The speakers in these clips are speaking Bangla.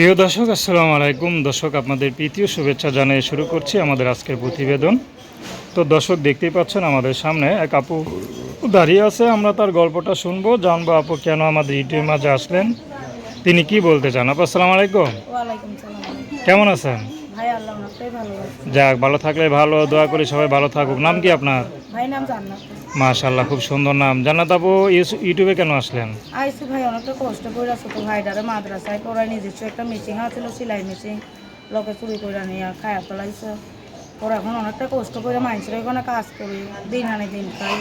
প্রিয় দর্শক আসসালামু আলাইকুম। দর্শক আপনাদের প্রীতীয় শুভেচ্ছা জানিয়ে শুরু করছি আমাদের আজকের প্রতিবেদন। তো দর্শক দেখতেই পাচ্ছেন আমাদের সামনে এক আপু দাঁড়িয়ে আছে। আমরা তার গল্পটা শুনব জানব আপু কেন আমাদের ইউটিউবের মাঝে আসলেন? তিনি কি বলতে চান? আপু আসসালামু আলাইকুম। কেমন আছেন? ভাই আল্লাহ ওনাকেই ভালোবাসে যাক ভালো থাকলে ভালো দোয়া করি সবাই ভালো থাকুক। নাম কি আপনার? ভাই নাম জান্নাত। মাশাল্লাহ খুব সুন্দর নাম। জান্নাত আপু ইউটিউবে কেন আসলেন? আইসি ভাই অনেকটা কষ্ট করে আছে তো ভাইডারে মাদ্রাসায় পড়ায় নিজস্ব একটা মেশিন আছিল সেলাই মেশিন লোকে চুরি করে নিয়ে খায়া ফেলাইছে। পরে এখন অনেকটা কষ্ট করে মানুষের এখানে কাজ করি দিন আনে দিন খাই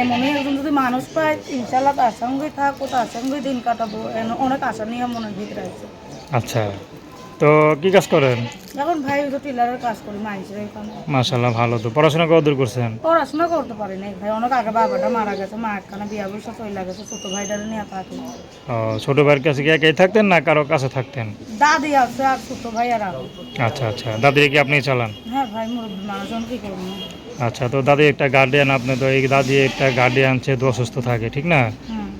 এমনই একজন যদি মানুষ পায় ইনশাল্লাহ তার সঙ্গে থাকব তার সঙ্গে দিন কাটাবো। অনেক আশা নিয়ে মনের ভিতরে আছে। আচ্ছা। তো কি কাজ করেন? এখন ভাই তো টিলারের কাজ করি এখানে। মাশাল্লাহ ভালো তো। পড়াশোনা কত দূর করছেন? পড়াশোনা করতে পারি নাই ভাই। অনেক আগে বাবাটা মারা গেছে মা একখানে বিয়া বৈশা চলে গেছে ছোট ভাইটারে নিয়ে থাকি। ও ছোট ভাইয়ের কাছে কি একাই থাকতেন না কারও কাছে থাকতেন? দাদি আছে আর ছোট ভাই আর আচ্ছা আচ্ছা। দাদির কি আপনি চালান? হ্যাঁ ভাই মুরব্বী মানুষজন কি করব? আচ্ছা তো দাদি একটা গার্ডিয়ান আপনি তো এই দাদি একটা গার্ডিয়ান সে তো অসুস্থ থাকে ঠিক না?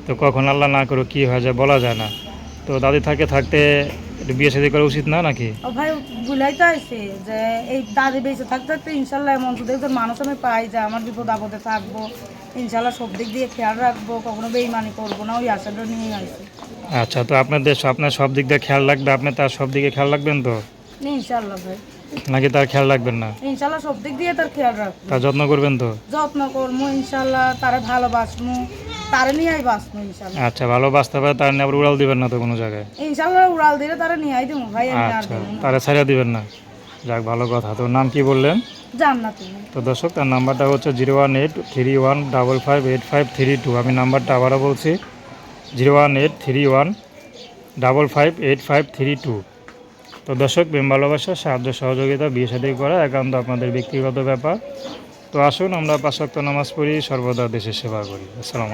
তো কখন আল্লাহ না করে কি হয়ে যায় বলা যায় না। তো দাদি থাকে থাকতে একটু বিয়ে শাদী করা উচিত না নাকি? ও ভাই বুঝাইতে আইছে যে এই দাদি বেঁচে থাকতে থাকতে ইনশাল্লাহ এমন যদি একজন মানুষ আমি পাই যে আমার বিপদ আপদে থাকব ইনশাল্লাহ সব দিক দিয়ে খেয়াল রাখব কখনো বেইমানি করব না ওই আশাটা নিয়ে আসছে আচ্ছা তো আপনাদের আপনার সব দিক দিয়ে খেয়াল রাখবে আপনি তার সব দিকে খেয়াল রাখবেন তো? ইনশাল্লাহ ভাই। নাকি তার খেয়াল রাখবেন না? ইনশাল্লাহ সব দিক দিয়ে তার খেয়াল রাখব। তার যত্ন করবেন তো? যত্ন করব ইনশাল্লাহ তারা ভালোবাসমু তারা নিয়েই বাঁচবো ইনশাল্লাহ আচ্ছা ভালো বাঁচতে পারে তার নিয়ে আবার উড়াল দিবেন না তো কোনো জায়গায়? ইনশাল্লাহ উড়াল দিলে তারা নিয়েই দেবো ভাই আমি আর আচ্ছা দেবো না। তারা ছাড়িয়ে দিবেন না। যাক ভালো কথা। তো নাম কি বললেন? জান তো দর্শক তার নাম্বারটা হচ্ছে zero one eight three one double five eight five three two. আমি নাম্বারটা আবারও বলছি zero one eight three one double five eight five three two. তো দর্শক প্রেম ভালোবাসা সাহায্য সহযোগিতা বিয়ে সাদী করা একান্ত আপনাদের ব্যক্তিগত ব্যাপার। তো আসুন আমরা পাঁচক্ত নামাজ পড়ি সর্বদা দেশের সেবা করি। আসসালাম